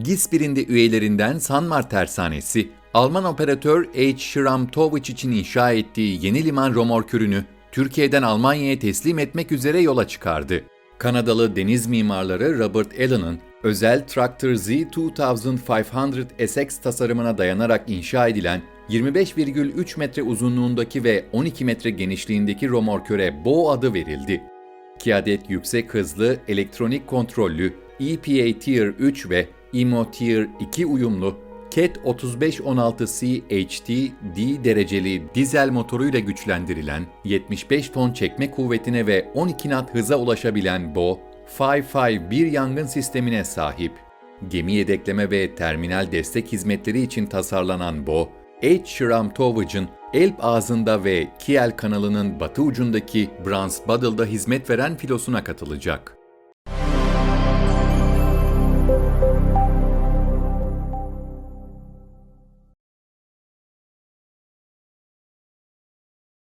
GİS birinde üyelerinden Sanmar Tersanesi, Alman operatör H. Schramm Towage için inşa ettiği yeni liman romorkürünü Türkiye'den Almanya'ya teslim etmek üzere yola çıkardı. Kanadalı deniz mimarları Robert Allen'ın özel Tractor Z 2500 SX tasarımına dayanarak inşa edilen 25,3 metre uzunluğundaki ve 12 metre genişliğindeki romorköre Bow adı verildi. 2 adet yüksek hızlı, elektronik kontrollü EPA Tier 3 ve IMO Tier 2 uyumlu CAT 3516C HT D dereceli dizel motoruyla güçlendirilen 75 ton çekme kuvvetine ve 12 knot hıza ulaşabilen BO, 551 yangın sistemine sahip. Gemi yedekleme ve terminal destek hizmetleri için tasarlanan BO, H. Schramm Towage'ın Elb ağzında ve Kiel kanalının batı ucundaki Bransbadel'da hizmet veren filosuna katılacak.